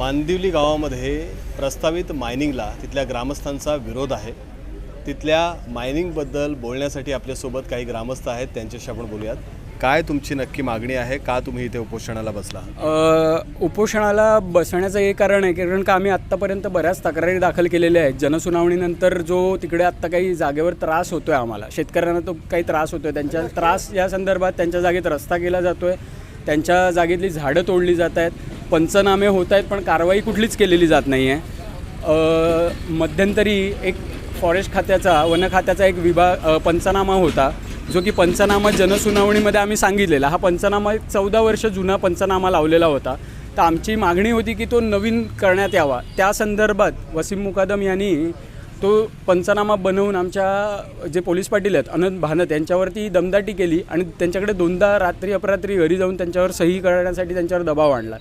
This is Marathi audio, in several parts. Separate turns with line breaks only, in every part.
मांदिवली गावामध्ये प्रस्तावित मायनिंगला तिथल्या ग्रामस्थांचा विरोध आहे. तिथल्या मायनिंगबद्दल बोलण्यासाठी आपल्यासोबत काही ग्रामस्थ आहेत त्यांच्याशी आपण बोलूयात. काय तुमची नक्की मागणी आहे? का तुम्ही इथे उपोषणाला बसला?
उपोषणाला बसण्याचं हे कारण आहे कारण का आम्ही आत्तापर्यंत बऱ्याच तक्रारी दाखल केलेल्या आहेत. जनसुनावणीनंतर जो तिकडे आत्ता काही जागेवर त्रास होतो आहे आम्हाला शेतकऱ्यांना तो काही त्रास होतो आहे त्यांच्या त्रास या संदर्भात त्यांच्या जागेत रस्ता केला जातो आहे त्यांच्या जागेतली झाडं तोडली जात आहेत. पंचनामे होत आहेत पण कारवाई कुठलीच केलेली जात नाही आहे मध्यंतरी एक फॉरेस्ट खात्याचा वन खात्याचा एक विभाग पंचनामा होता जो की पंचनामा जनसुनावणीमध्ये आम्ही सांगितलेला. हा पंचनामा एक चौदा वर्ष जुना पंचनामा लावलेला होता. तर आमची मागणी होती की तो नवीन करण्यात यावा. त्या संदर्भात वसीम मुकादम यांनी तो पंचनामा बनवून आमच्या जे पोलीस पाटील आहेत अनंत भानत यांच्यावरती दमदाटी केली आणि त्यांच्याकडे दोनदा रात्री अपरात्री घरी जाऊन त्यांच्यावर सही करण्यासाठी त्यांच्यावर दबाव आणला.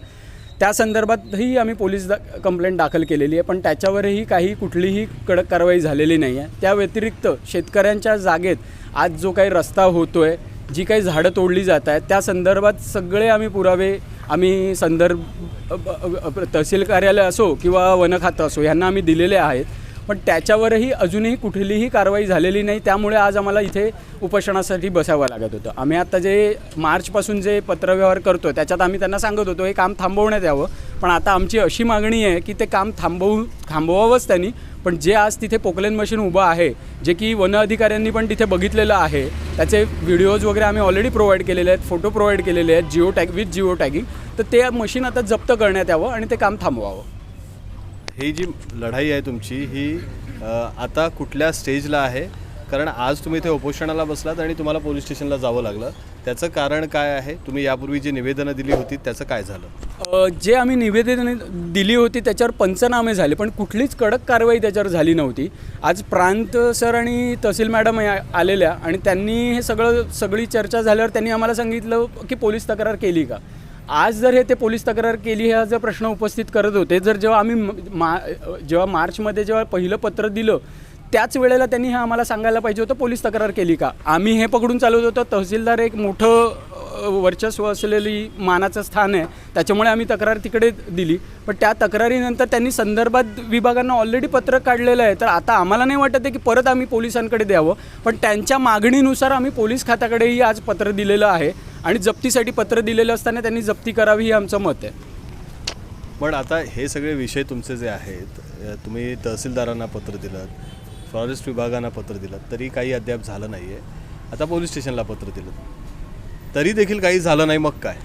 त्या संदर्भातही आम्ही पोलीस दा कंप्लेंट दाखल केलेली आहे. पण त्याच्यावरही काही कुठलीही कडक कारवाई झालेली नाही आहे त्या व्यतिरिक्त शेतकऱ्यांच्या जागेत आज जो काही रस्ता होतो आहे जी काही झाडं तोडली जात आहेत त्या संदर्भात सगळे आम्ही पुरावे आम्ही संदर्भ तहसील कार्यालय असो किंवा वन खातं असो यांना आम्ही दिलेले आहेत. पण त्याच्यावरही अजूनही कुठलीही कारवाई झालेली नाही. त्यामुळे आज आम्हाला इथे उपोषणासाठी बसावं लागत होतं. आम्ही आता जे मार्चपासून जे पत्रव्यवहार करतो त्याच्यात आम्ही त्यांना सांगत होतो हे काम थांबवण्यात यावं. पण आता आमची अशी मागणी आहे की ते काम थांबवू थांबवावंच त्यांनी. पण जे आज तिथे पोकलेन मशीन उभं आहे जे की वन अधिकाऱ्यांनी पण तिथे बघितलेलं आहे त्याचे व्हिडिओज वगैरे आम्ही ऑलरेडी प्रोव्हाइड केलेले आहेत फोटो प्रोव्हाइड केलेले आहेत geo tag with geo tagging तर ते मशीन आता जप्त करण्यात यावं आणि ते काम थांबवावं.
ही जी लढाई आहे तुमची ही आता कुठल्या स्टेजला आहे? कारण आज तुम्ही इथे उपोषणाला बसलात आणि तुम्हाला पोलीस स्टेशनला जावं लागलं. त्याचं कारण काय आहे? तुम्ही यापूर्वी जी निवेदनं दिली होती त्याचं काय झालं?
जे आम्ही निवेदन दिली होती त्याच्यावर पंचनामे झाले पण कुठलीच कडक कारवाई त्याच्यावर झाली नव्हती. आज प्रांत सर आणि तहसील मॅडम या- आलेल्या आणि त्यांनी हे सगळं सगळी चर्चा झाल्यावर त्यांनी आम्हाला सांगितलं की पोलीस तक्रार केली का? आज जर हे ते पोलीस तक्रार केली हा जर प्रश्न उपस्थित करत होते जर जेव्हा आम्ही मा जेव्हा मार्चमध्ये जेव्हा पहिलं पत्र दिलं त्याच वेळेला त्यांनी हे आम्हाला सांगायला पाहिजे होतं पोलीस तक्रार केली का? आम्ही हे पकडून चालवत होतो तहसीलदार एक मोठं वर्चस्व असलेली मानाचं स्थान आहे त्याच्यामुळे आम्ही तक्रार तिकडे दिली. पण त्या तक्रारीनंतर त्यांनी संदर्भात विभागांना ऑलरेडी पत्र काढलेलं आहे तर आता आम्हाला नाही वाटत आहे की परत आम्ही पोलिसांकडे द्यावं पण त्यांच्या मागणीनुसार आम्ही पोलीस खात्याकडेही आज पत्र दिलेलं आहे. आणि जप्तीसाठी पत्र दिलेलं असताना त्यांनी जप्ती करावी हे आमचं मत आहे.
पण आता हे सगळे विषय तुमचे जे आहेत तुम्ही तहसीलदारांना पत्र दिलं फॉरेस्ट विभागांना पत्र दिलं तरी काही अद्याप झालं नाही आहे आता पोलीस स्टेशनला पत्र दिलं तरी देखील काही झालं नाही मग काय?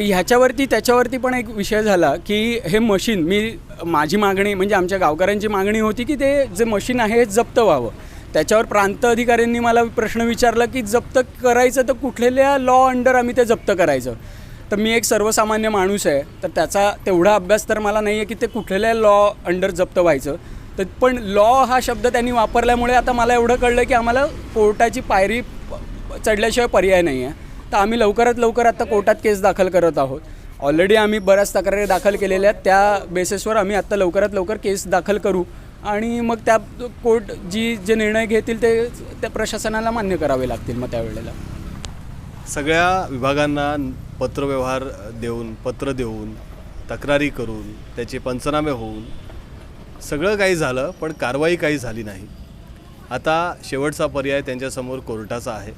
ह्याच्यावरती त्याच्यावरती पण एक विषय झाला की हे मशीन मी माझी मागणी म्हणजे आमच्या गावकऱ्यांची मागणी होती की ते जे मशीन आहे हे जप्त व्हावं. त्याच्यावर प्रांत अधिकाऱ्यांनी मला प्रश्न विचारला की जप्त करायचं तर कुठलेल्या लॉ अंडर आम्ही ते जप्त करायचं. तर मी एक सर्वसामान्य माणूस आहे तर त्याचा तेवढा अभ्यास तर मला नाही आहे की ते कुठलेल्या लॉ अंडर जप्त व्हायचं. तर पण लॉ हा शब्द त्यांनी वापरल्यामुळे आता मला एवढं कळलं की आम्हाला कोर्टाची पायरी चढल्याशिवाय पर्याय नाही आहे तर आम्ही लवकरात लवकर आता कोर्टात केस दाखल करत आहोत. ऑलरेडी आम्ही बऱ्याच तक्रारी दाखल केलेल्या आहेत. त्या बेसिसवर आम्ही आत्ता लवकरात लवकर केस दाखल करू. आणि मग त्या कोर्ट जी जे निर्णय घेतील ते त्या प्रशासनाला मान्य करावे लागतील मग त्यावेळेला.
सगळ्या विभागांना पत्रव्यवहार देऊन पत्र देऊन तक्रारी करून त्याचे पंचनामे होऊन सगळं काही झालं पण कारवाई काही झाली नाही. आता शेवटचा पर्याय त्यांच्यासमोर कोर्टाचा आहे.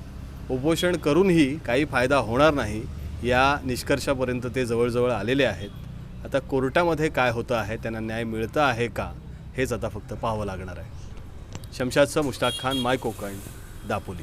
उपोषण करूनही काही फायदा होणार नाही या निष्कर्षापर्यंत ते जवळजवळ आलेले आहेत. आता कोर्टामध्ये काय होतं आहे त्यांना न्याय मिळतं आहे का? हेच आता फक्त पाहावं लागणार आहे. शमशादचं मुश्ताक खान माय कोकण दापोली.